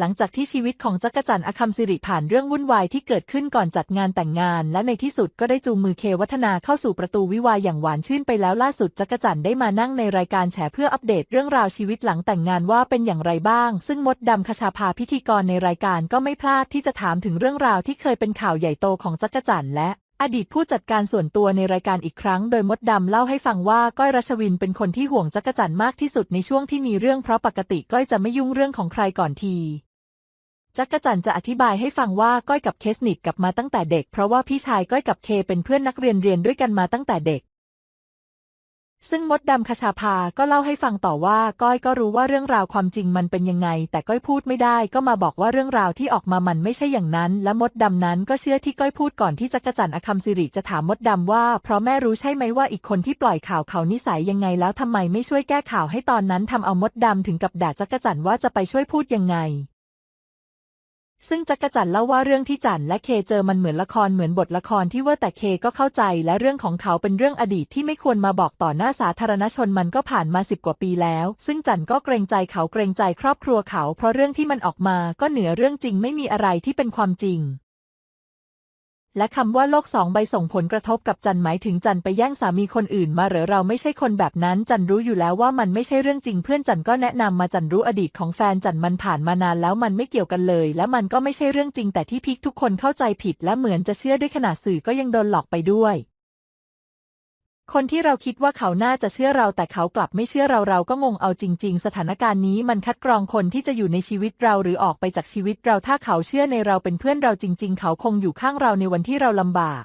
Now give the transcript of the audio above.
หลังจากที่ชีวิตของจักรจันทร์อคัมสิริผ่านเรื่องวุ่นวายที่เกิดขึ้นก่อนจัดงานแต่งงาน และในที่สุดก็ได้จูงมือเควัฒนาเข้าสู่ประตูวิวาห์อย่างหวานชื่นไปแล้วล่าสุดจักรจันทร์ได้มานั่งในรายการแฉเพื่ออัปเดตเรื่องราวชีวิตหลังแต่งงานว่าเป็นอย่างไรบ้าง ซึ่งมดดำคชาภาพิธีกรในรายการก็ไม่พลาดที่จะถามถึงเรื่องราวที่เคยเป็นข่าวใหญ่โตของจักรจันทร์และ อดีตผู้จัดการส่วนตัวในรายการอีกครั้ง โดยมดดำเล่าให้ฟังว่าก้อยรัชวินเป็นคนที่ห่วงจักรจันทร์มากที่สุดในช่วงที่มีเรื่องเพราะปกติก้อยจะไม่ยุ่งเรื่องของใครก่อนทีจักรจันทร์จะอธิบายให้ฟังว่าก้อยกับเคสนิดกับมาตั้งแต่เด็ก เพราะว่าพี่ชายก้อยกับเคเป็นเพื่อนนักเรียนเรียนด้วยกันมาตั้งแต่เด็ก ซึ่งมดดำคชาภาก็เล่าให้ฟังต่อว่าก้อยก็รู้ว่าเรื่องราวความจริงมันเป็นยังไง แต่ก้อยพูดไม่ได้ก็มาบอกว่าเรื่องราวที่ออกมามันไม่ใช่อย่างนั้น และมดดำนั้นก็เชื่อที่ก้อยพูดก่อนที่จักรจันทร์อคัมสิริจะถามมดดำว่า เพราะแม่รู้ใช่ไหมว่าอีกคนที่ปล่อยข่าวเขานิสัยยังไงแล้วทำไมไม่ช่วยแก้ข่าวให้ตอนนั้นทำเอามดดำถึงกับด่าจักรจันทร์ว่าจะไปช่วยพูดยังไง ซึ่งจักรจันเล่าว่าเรื่องที่จันและเคเจอมันเหมือนละครเหมือนบทละครที่ว่าแต่เคก็เข้าใจและเรื่องของเขาเป็นเรื่องอดีตที่ไม่ควรมาบอกต่อหน้าสาธารณชนมันก็ผ่านมาสิบกว่าปีแล้ว ซึ่งจันก็เกรงใจเขาเกรงใจครอบครัวเขา เพราะเรื่องที่มันออกมาก็เหนือเรื่องจริงไม่มีอะไรที่เป็นความจริง และคำว่าโลกสองใบส่งผลกระทบกับจันหมายถึงจันไปแย่งสามีคนอื่นมาหรือเราไม่ใช่คนแบบนั้น จันรู้อยู่แล้วว่ามันไม่ใช่เรื่องจริงเพื่อนจันก็แนะนำมาจันรู้อดีตของแฟนจันมันผ่านมานานแล้วมันไม่เกี่ยวกันเลย และมันก็ไม่ใช่เรื่องจริงแต่ที่พิกทุกคนเข้าใจผิด และเหมือนจะเชื่อด้วยขนาดสื่อก็ยังโดนหลอกไปด้วย คนที่เราคิดว่าเขาน่าจะเชื่อเราแต่เขากลับไม่เชื่อเราเราก็งงเอาจริง ๆ สถานการณ์นี้มันคัดกรองคนที่จะอยู่ในชีวิตเราหรือออกไปจากชีวิตเราถ้าเขาเชื่อในเราเป็นเพื่อนเราจริง ๆ เขาคงอยู่ข้างเราในวันที่เราลำบาก